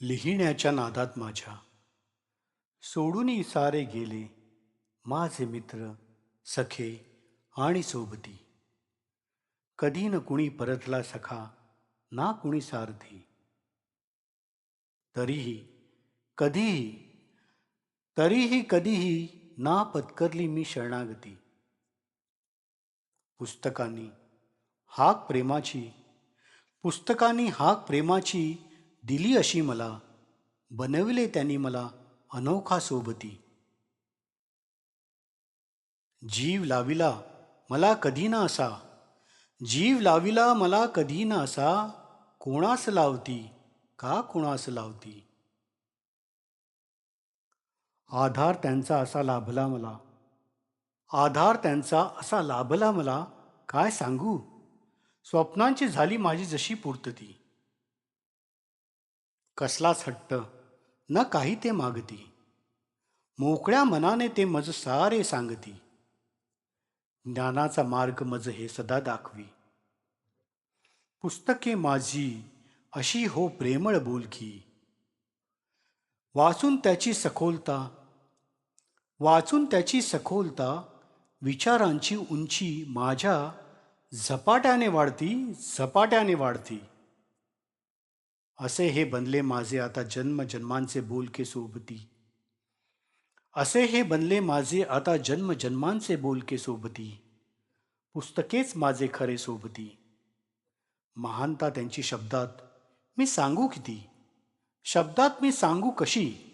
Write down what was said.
लिहिण्याच्या नादात माझ्या. सोडून सारे गेले माझे मित्र सखे आणि सोबती. कधी न कुणी परतला सखा ना कुणी सारथी. तरीही कधीही तरीही कधीही ना पत्करली मी शरणागती. पुस्तकांनी हाक प्रेमाची पुस्तकांनी हाक प्रेमाची दिली अशी मला बनविले त्यांनी मला अनोखा सोबती. जीव लाविला मला कधी ना असा जीव लाविला मला कधी ना असा कोणास लावती का कोणास लावती? आधार त्यांचा असा लाभला मला. आधार त्यांचा असा लाभला मला काय सांगू? स्वप्नांची झाली माझी जशी पूर्तती. कसलाच हट्ट न काही ते मागती. मोकळ्या मनाने ते मज सारे सांगती. ज्ञानाचा मार्ग मज हे सदा दाखवी. पुस्तके माझी अशी हो प्रेमळ बोलकी. वाचून त्याची सखोलता वाचून त्याची सखोलता विचारांची उंची माझ्या झपाट्याने वाढती झपाट्याने वाढती. असे हे बनले माझे आता जन्म जन्मांचे बोलके सोबती. असे हे बनले माझे आता जन्म जन्मांचे बोलके सोबती. पुस्तकेच माझे खरे सोबती. महानता त्यांची शब्दात मी सांगू किती? शब्दात मी सांगू कशी?